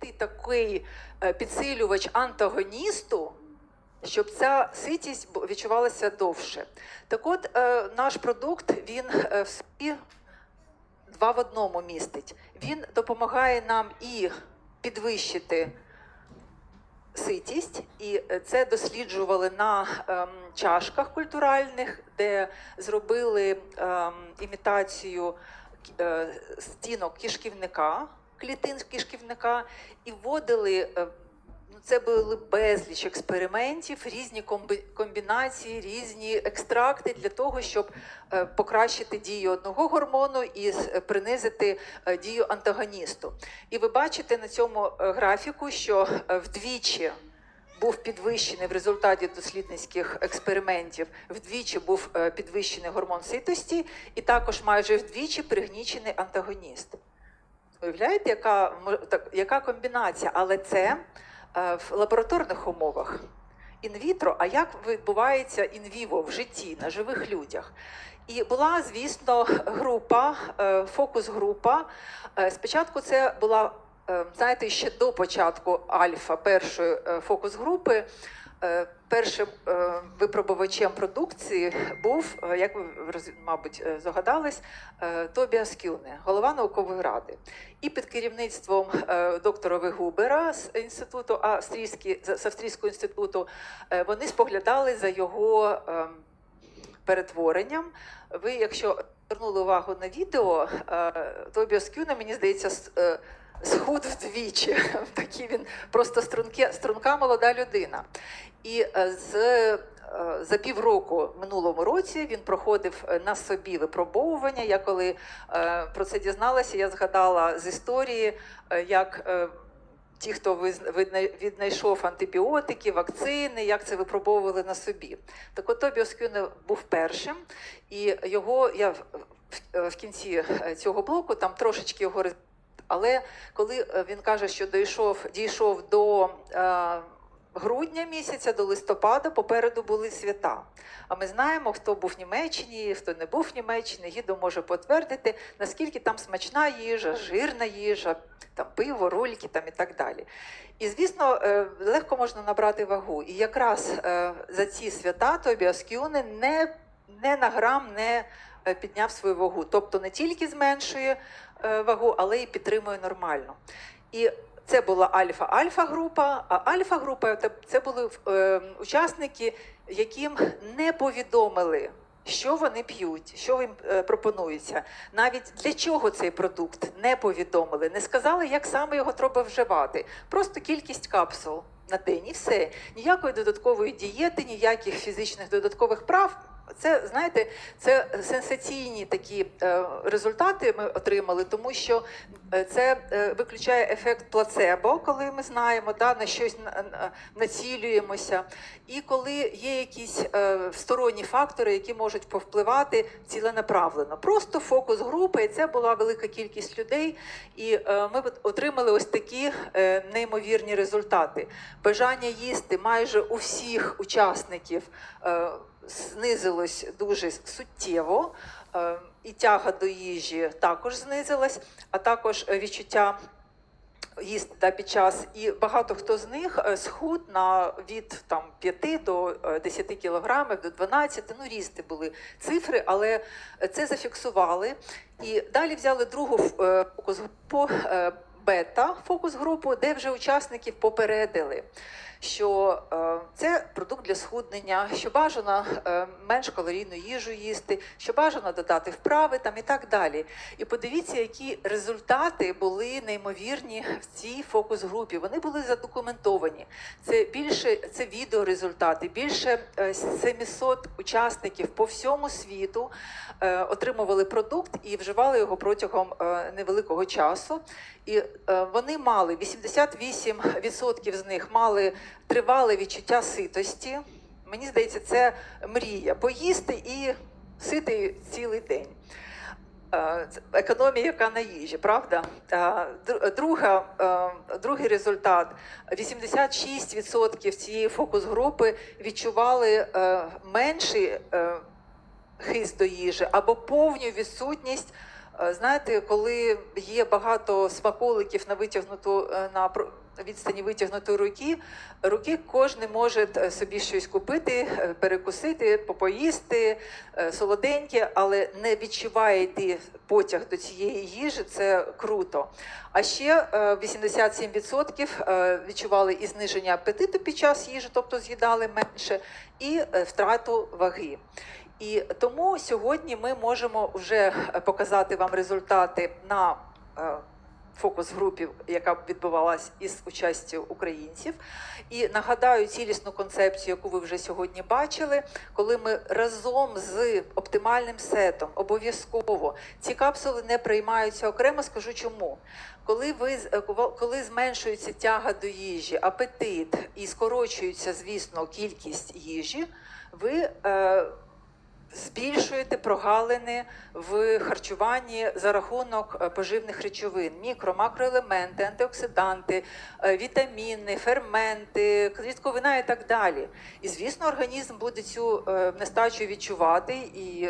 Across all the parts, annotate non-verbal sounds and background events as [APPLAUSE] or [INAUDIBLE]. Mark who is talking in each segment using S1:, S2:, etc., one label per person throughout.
S1: знайти такий е, підсилювач антагоністу, щоб ця ситість відчувалася довше. Так от, е, наш продукт він е, в собі два в одному містить. Він допомагає нам і підвищити ситість, і це досліджували на ем, чашках культуральних, де зробили ем, імітацію стінок кишківника, клітин кишківника, і вводили. е, Ну, це були безліч експериментів, різні комбінації, різні екстракти для того, щоб е, покращити дію одного гормону і принизити е, дію антагоністу. І ви бачите на цьому графіку, що вдвічі був підвищений в результаті дослідницьких експериментів, вдвічі був підвищений гормон ситості, і також майже вдвічі пригнічений антагоніст. Уявляєте, яка, так, яка комбінація? Але це е, в лабораторних умовах. Інвітро, а як відбувається інвіво в житті на живих людях? І була, звісно, група, е, фокус-група. Е, Спочатку це була, е, знаєте, ще до початку альфа першої е, фокус-групи. Е, Першим е, випробувачем продукції був, е, як ви мабуть здогадались, е, Тобіас Кюне, голова наукової ради. І під керівництвом доктора Вегубера з інституту австрійський, з австрійського інституту вони споглядали за його ем, перетворенням. Ви, якщо звернули увагу на відео, Тобіас Кюне, мені здається, схуд вдвічі. [LAUGHS] Такий він просто струнке, струнка молода людина. І е, з, е, за півроку минулому році він проходив е, на собі випробовування. Я коли про це дізналася, я згадала з історії, як ті, хто віднайшов антибіотики, вакцини, як це випробовували на собі. Так от Тобіас Кюне був першим, і його я в, кінці цього блоку там трошечки його але коли е, він каже, що дійшов, дійшов до е, грудня місяця, до листопада, попереду були свята. А ми знаємо, хто був в Німеччині, хто не був в Німеччині, Гідо може підтвердити, наскільки там смачна їжа, жирна їжа, там пиво, рольки там і так далі. І звісно, е, легко можна набрати вагу. І якраз за ці свята Тобіас Кюне не, не на грам не підняв свою вагу. Тобто не тільки зменшує вагу, але й підтримує нормально. І це була альфа-альфа група, а альфа-група це були е, учасники, яким не повідомили. Що вони п'ють, що їм е, пропонується, навіть для чого цей продукт не повідомили, не сказали, як саме його треба вживати. Просто кількість капсул на день і все. Ніякої додаткової дієти, ніяких фізичних додаткових прав. Це знаєте, це сенсаційні такі е, результати ми отримали, тому що е, це е, виключає ефект плацебо, коли ми знаємо, да, на щось на- на- націлюємося, і коли є якісь сторонні фактори, які можуть повпливати ціленаправлено. Просто фокус групи, і це була велика кількість людей, і ми от отримали ось такі неймовірні результати. Бажання їсти майже у всіх учасників. Е, знизилось дуже суттєво, е, і тяга до їжі також знизилась, а також е, відчуття їсти да, під час. І багато хто з них е, схуд на від там, 5 до е, 10 кілограмів, до 12, ну різні були цифри, але це зафіксували. І далі взяли другу е, фокус-групу, е, бета фокус-групу, де вже учасників попередили що е, це продукт для схуднення, що бажано е, менш калорійну їжу їсти, що бажано додати вправи там і так далі. І подивіться, які результати були неймовірні в цій фокус-групі. Вони були задокументовані. Це більше це відеорезультати, більше е, 700 учасників по всьому світу е, отримували продукт і вживали його протягом е, невеликого часу. І е, вони мали 88% з них мали тривале відчуття ситості. Мені здається, це мрія поїсти і ситий цілий день. Е, Економія, яка на їжі, правда? Е, Друга, е, другий результат: 86% цієї фокус-групи відчували е, менший е, хист до їжі або повну відсутність Е, Знаєте, коли є багато смаколиків на витягнуту е, на відстані витягнутої руки, руки кожен може е, собі щось купити, е, перекусити, попоїсти, е, солоденьке, але не відчуває йти потяг до цієї їжі. Це круто. А ще е, 87% е, відчували і зниження апетиту під час їжі, тобто з'їдали менше, і е, втрату ваги. І тому сьогодні ми можемо вже е, показати вам результати на е, фокус-групі, яка відбувалась із участю українців. І нагадаю цілісну концепцію, яку ви вже сьогодні бачили, коли ми разом з оптимальним сетом обов'язково ці капсули не приймаються окремо. Скажу чому. Коли ви е, коли зменшується тяга до їжі, апетит і скорочується, звісно, кількість їжі, ви збільшуєте прогалини в харчуванні за рахунок е, поживних речовин, мікро, макроелементи, антиоксиданти, е, вітаміни, ферменти, клітковина і так далі. І звісно, організм буде цю е, нестачу відчувати і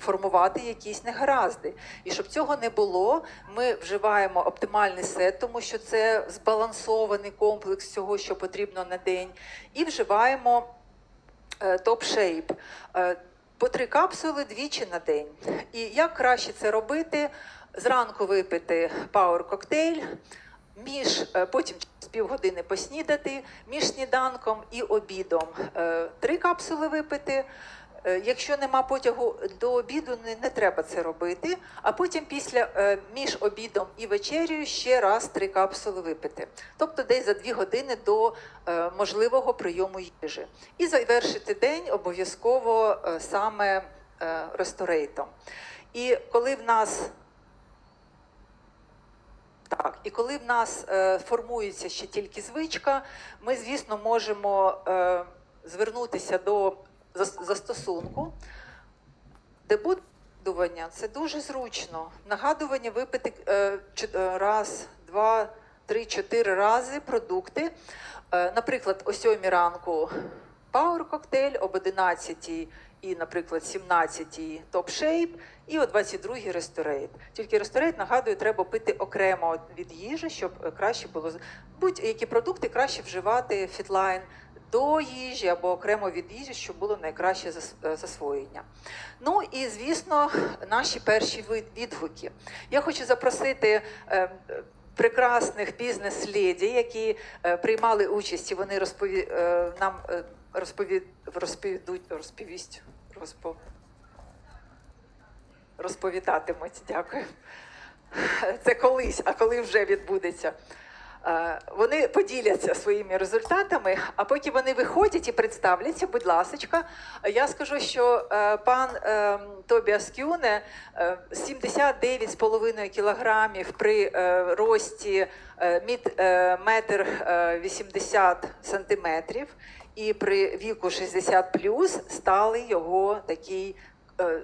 S1: формувати якісь негаразди. І щоб цього не було, ми вживаємо оптимальний сет, тому що це збалансований комплекс цього, що потрібно на день, і вживаємо топ-шейп. По три капсули двічі на день. І як краще це робити? Зранку випити пауер коктейль, між е, потім з півгодини поснідати, між сніданком і обідом е, три капсули випити. Е, Якщо нема потягу до обіду, не, не треба це робити. А потім після е, між обідом і вечерю ще раз три капсули випити. Тобто десь за дві години до е, можливого прийому їжі. І завершити день обов'язково саме ресторейтом. І коли в нас так, і коли в нас формується ще тільки звичка, ми, звісно, можемо звернутися до зас- застосунку. Дебутування це дуже зручно. Нагадування випити е, е, раз, два, три, чотири рази продукти. Е, наприклад, о 7 ранку Power коктейль, об 11 і, наприклад, 17 топ шейп, і о 22 ресторейт. Тільки ресторейт, нагадую, треба пити окремо від їжі, щоб краще було будь-які продукти краще вживати фітлайн до їжі або окремо від їжі, щоб було найкраще е, засвоєння. Ну і звісно, наші перші відгуки. Я хочу запросити. е, Прекрасних бізнес-леді, які е, приймали участь, і вони розпові... е, нам е, розпові... розповідуть, розповість, розпо... розповідатимуть. Дякую. Це колись, а коли вже відбудеться. Е, Вони поділяться своїми результатами, а поки вони виходять і представляться, будь ласка, я скажу, що е, пан е, Тобіас Кюне е, 79,5 кілограмів при рості метр е, 80 сантиметрів, і при віку 60 плюс стали його такий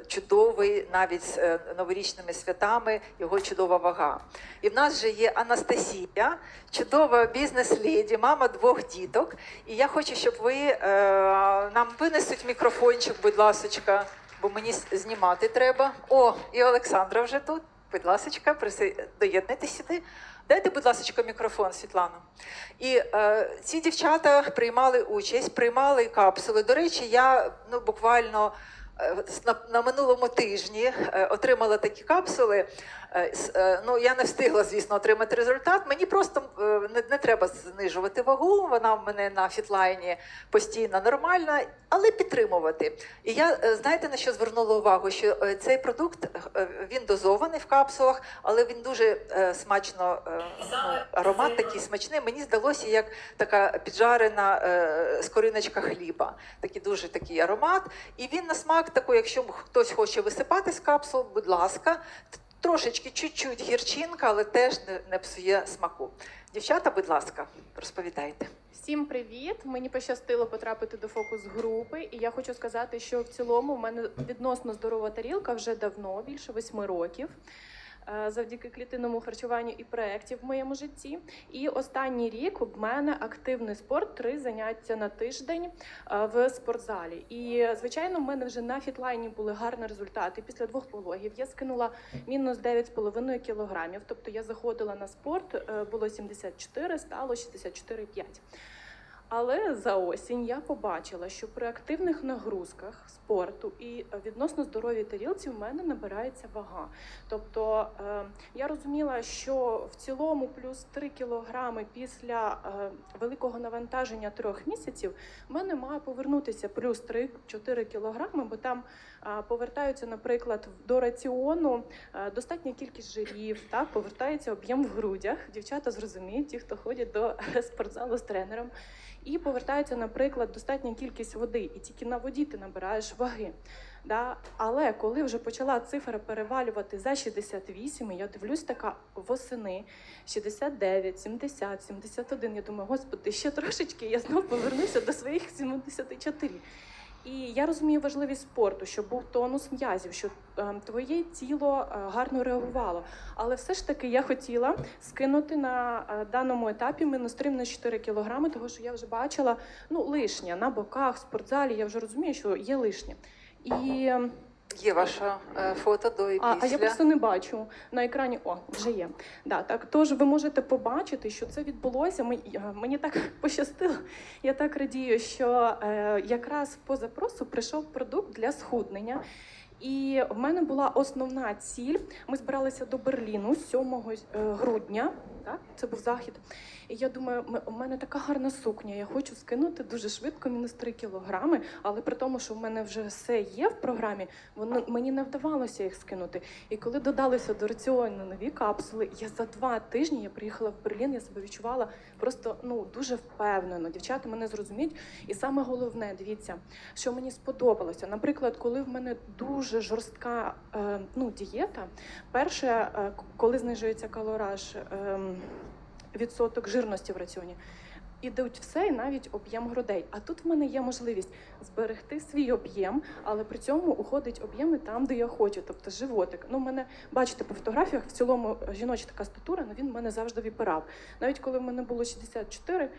S1: чудовий, навіть з е, новорічними святами, його чудова вага. І в нас вже є Анастасія, чудова бізнес-леді, мама двох діток. І я хочу, щоб ви е, нам винесуть мікрофончик, будь ласочка, бо мені знімати треба. О, і Олександра вже тут. Будь ласочка, доєднуйтесь сюди. Дайте, будь ласка, мікрофон, Світлана. І е, ці дівчата приймали участь, приймали капсули. До речі, я ну буквально е, на, на минулому тижні е, отримала такі капсули. Е, е, ну я не встигла, звісно, отримати результат. Мені просто е, не, не треба знижувати вагу. Вона в мене на фітлайні постійно нормальна, але підтримувати. І я е, знаєте на що звернула увагу? Що е, цей продукт е, він дозований в капсулах, але він дуже е, смачно е, аромат такий смачний. Мені здалося, як така піджарена е, скориночка хліба. Такий дуже такий аромат. І він на смак такий, якщо хтось хоче висипати з капсул, будь ласка, трошечки чуть-чуть гірчинка, але теж не псує смаку. Дівчата, будь ласка, розповідайте.
S2: Всім привіт! Мені пощастило потрапити до фокус групи, і я хочу сказати, що в цілому в мене відносно здорова тарілка вже давно, більше восьми років. Е, завдяки клітинному харчуванню і проєктів в моєму житті. І останній рік в мене активний спорт, три заняття на тиждень е, в спортзалі. І звичайно, в мене вже на фітлайні були гарні результати. Після двох пологів я скинула мінус 9,5 кілограмів. Тобто я заходила на спорт, е, було 74, стало 64,5. Але за осінь я побачила, що при активних нагрузках спорту і відносно здоровій тарілці в мене набирається вага. Тобто е, я розуміла, що в цілому плюс 3 кілограми після е, великого навантаження трьох місяців в мене має повернутися плюс 3-4 кілограми, бо там повертаються, наприклад, до раціону достатня кількість жирів, так повертається об'єм в грудях. Дівчата зрозуміють, ті, хто ходять до [LAUGHS] спортзалу з тренером. І повертається, наприклад, достатня кількість води, і тільки на воді ти набираєш ваги. Да? Але коли вже почала цифра перевалювати за 68, я дивлюсь така восени 69, 70, 71. Я думаю, господи, ще трошечки, я знов повернуся до своїх 74. І я розумію важливість спорту, щоб був тонус м'язів, щоб е, твоє тіло е, гарно реагувало. Але все ж таки я хотіла скинути на е, даному етапі 3 на 4 кілограми, тому що я вже бачила ну, лишнє на боках, в спортзалі. Я вже розумію, що є лишнє. І е,
S1: Є ваше фото до і після.
S2: а я просто не бачу на екрані. О, вже є. Да, так тож ви можете побачити, що це відбулося. Я- мені так [LAUGHS] пощастило. Я так радію, що е, якраз по запросу прийшов продукт для схуднення. І в мене була основна ціль. Ми збиралися до Берліну 7 е, грудня. Так, це був захід. І я думаю, у мене така гарна сукня. Я хочу скинути дуже швидко, мінус 3 кілограми. Але при тому, що в мене вже все є в програмі, воно мені не вдавалося їх скинути. І коли додалися до раціону нові капсули, я за два тижні я приїхала в Берлін. Я себе відчувала просто ну дуже впевнено. Дівчата мене зрозуміють. І саме головне, дивіться, що мені сподобалося. Наприклад, коли в мене дуже жорстка е, ну, дієта, перше, е, коли знижується калораж, е, відсоток жирності в раціоні. Ідуть все і навіть об'єм грудей. А тут в мене є можливість зберегти свій об'єм, але при цьому уходить об'єми там, де я хочу, тобто животик. Ну, мене бачите по фотографіях, в цілому жіноча така статура, але він в мене завжди випирав. Навіть коли в мене було 64,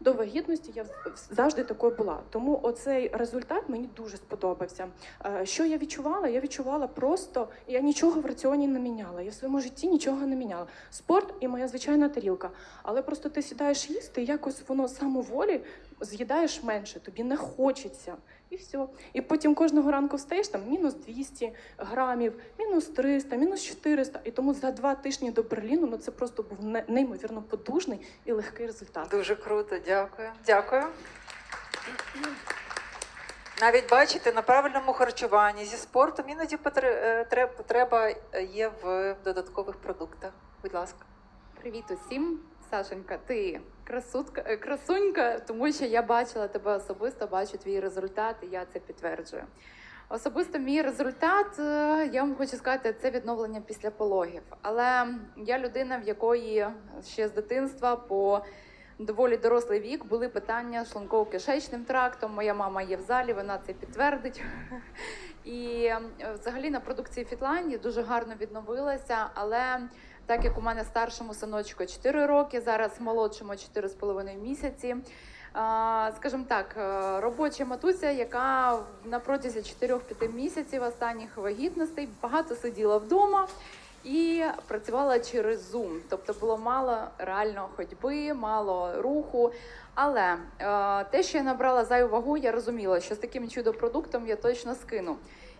S2: до вагітності я завжди такою була. Тому оцей результат мені дуже сподобався. Е, Що я відчувала? Я відчувала просто, я нічого в раціоні не міняла. Я в своєму житті нічого не міняла. Спорт і моя звичайна тарілка. Але просто ти сідаєш їсти, і якось воно самоволі з'їдаєш менше, тобі не хочеться. І все. І потім кожного ранку встаєш там мінус 200 грамів, мінус 300, мінус 400. І тому за два тижні до Берліну ну це просто був неймовірно потужний і легкий результат.
S1: Дуже круто, дякую. Дякую. Навіть бачите, на правильному харчуванні зі спортом іноді е, потреба е, є в додаткових продуктах. Будь ласка.
S3: Привіт усім, Сашенька. Ти красутка, е, красунька, тому що я бачила тебе особисто, бачу твій результат, і я це підтверджую. Особисто мій результат, е, я вам хочу сказати, це відновлення після пологів. Але я людина, в якої ще з дитинства по доволі дорослий вік були питання шлунково-кишечним трактом. Моя мама є в залі, вона це підтвердить. [LAUGHS] І е, взагалі на продукції Фітлайн я дуже гарно відновилася, але так як у мене старшому синочку 4 роки, зараз молодшому 4,5 місяці. Скажімо так, е, робоча матуся, яка на протязі 4-5 місяців останніх вагітностей багато сиділа вдома і працювала через Zoom. Тобто було мало реально ходьби, мало руху. Але е, те, що я набрала зайву вагу, я розуміла, що з таким чудо-продуктом я точно скину.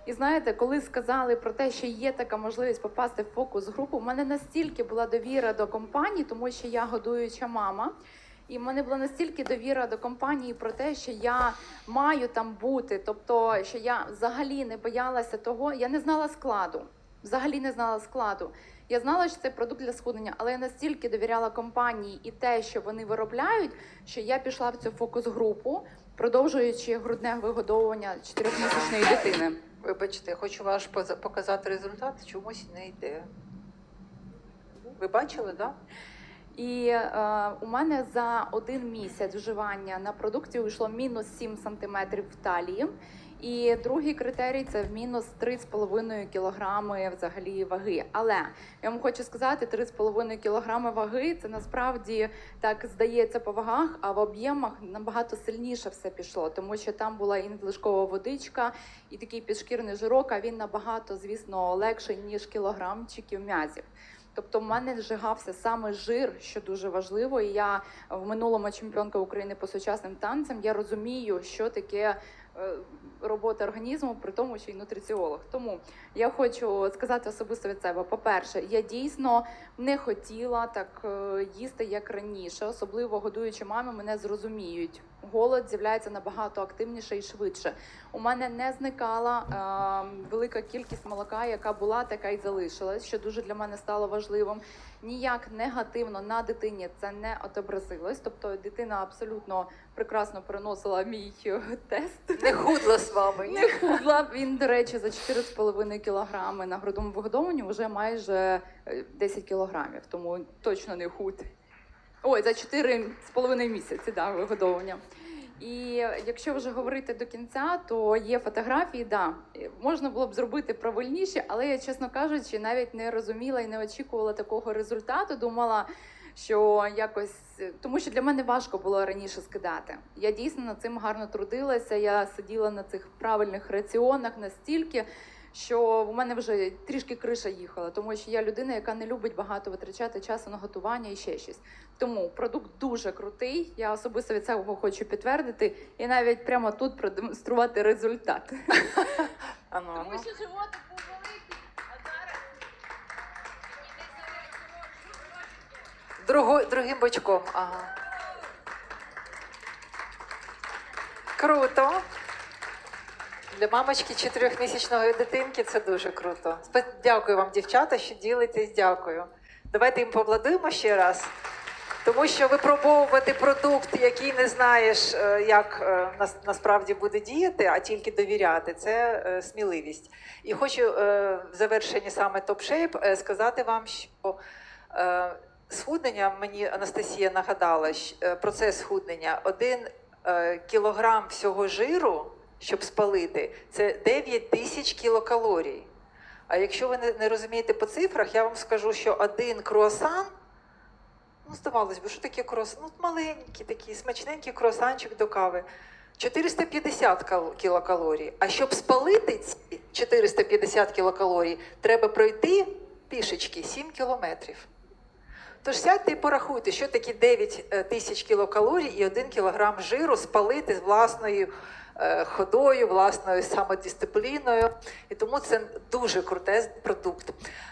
S3: І знаєте, коли сказали про те, що є така можливість попасти в фокус групу, в мене настільки була довіра до компанії, тому що я годуюча мама. І в мене була настільки довіра до компанії про те, що я маю там бути. Тобто, що я взагалі не боялася того, я не знала складу. Взагалі не знала складу. Я знала, що це продукт для схуднення, але я настільки довіряла компанії і те, що вони виробляють, що я пішла в цю фокус-групу, продовжуючи грудне вигодовування чотирьохмісячної дитини.
S1: Вибачте, хочу ваш показати результат, чомусь не йде. Ви бачили, так? Да?
S3: І е, у мене за один місяць вживання на продукцію вийшло мінус 7 сантиметрів в талії. І другий критерій це в мінус 3,5 кілограми взагалі ваги. Але я вам хочу сказати, 3,5 кілограми ваги це насправді так здається по вагах, а в об'ємах набагато сильніше все пішло, тому що там була і надлишкова водичка, і такий підшкірний жирок, а він набагато, звісно, легший, ніж кілограмчиків м'язів. Тобто в мене зжигався саме жир, що дуже важливо. І я в минулому чемпіонка України по сучасним танцям. Я розумію, що таке е, робота організму, при тому, що й нутриціолог. Тому я хочу сказати особисто від себе: по-перше, я дійсно не хотіла так е, їсти, як раніше, особливо годуючи мами, мене зрозуміють. Голод з'являється набагато активніше і швидше. У мене не зникала е, велика кількість молока, яка була, така й залишилась, що дуже для мене стало важливим. Ніяк негативно на дитині це не отобразилось. Тобто дитина абсолютно прекрасно переносила мій е, тест.
S1: Не худла з вами.
S3: Не худла. Він, до речі, за 4,5 кілограми на грудному вигодовуванні вже майже е, 10 кілограмів, тому точно не худ. Ой, за 4,5 місяці да, вигодовування. І якщо вже говорити до кінця, то є фотографії, да, можна було б зробити правильніше, але я, чесно кажучи, навіть не розуміла і не очікувала такого результату. Думала, що якось тому, що для мене важко було раніше скидати. Я дійсно над цим гарно трудилася. Я сиділа на цих правильних раціонах настільки, що в мене вже трішки криша їхала, тому що я людина, яка не любить багато витрачати часу на готування і ще щось. Тому продукт дуже крутий. Я особисто від цього хочу підтвердити і навіть прямо тут продемонструвати результат. [LAUGHS]
S1: Ану, ану.
S4: Тому що животик був великий, а зараз
S1: Друго, другим бочком. Ага. Круто. Для мамочки чотирьохмісячної дитинки це дуже круто. Дякую вам, дівчата, що ділитесь. Дякую. Давайте їм побладуємо ще раз. Тому що випробовувати продукт, який не знаєш, е, як е, насправді буде діяти, а тільки довіряти, це е, сміливість. І хочу в завершенні саме топ-шейп сказати вам, що схуднення мені Анастасія нагадала, процес схуднення. Один кілограм всього жиру, щоб спалити, це 9 тисяч кілокалорій. А якщо ви не, розумієте по цифрах, я вам скажу, що один круасан, ну, здавалось би, що таке круасан? Ну, маленький такий, смачненький круасанчик до кави. 450 кілокалорій. А щоб спалити ці 450 кілокалорій, треба пройти пішечки 7 кілометрів. Тож сядьте і порахуйте, що таке 9 е, тисяч кілокалорій і 1 кілограм жиру спалити з власною ходою, власною самодисципліною. І тому це дуже крутий продукт.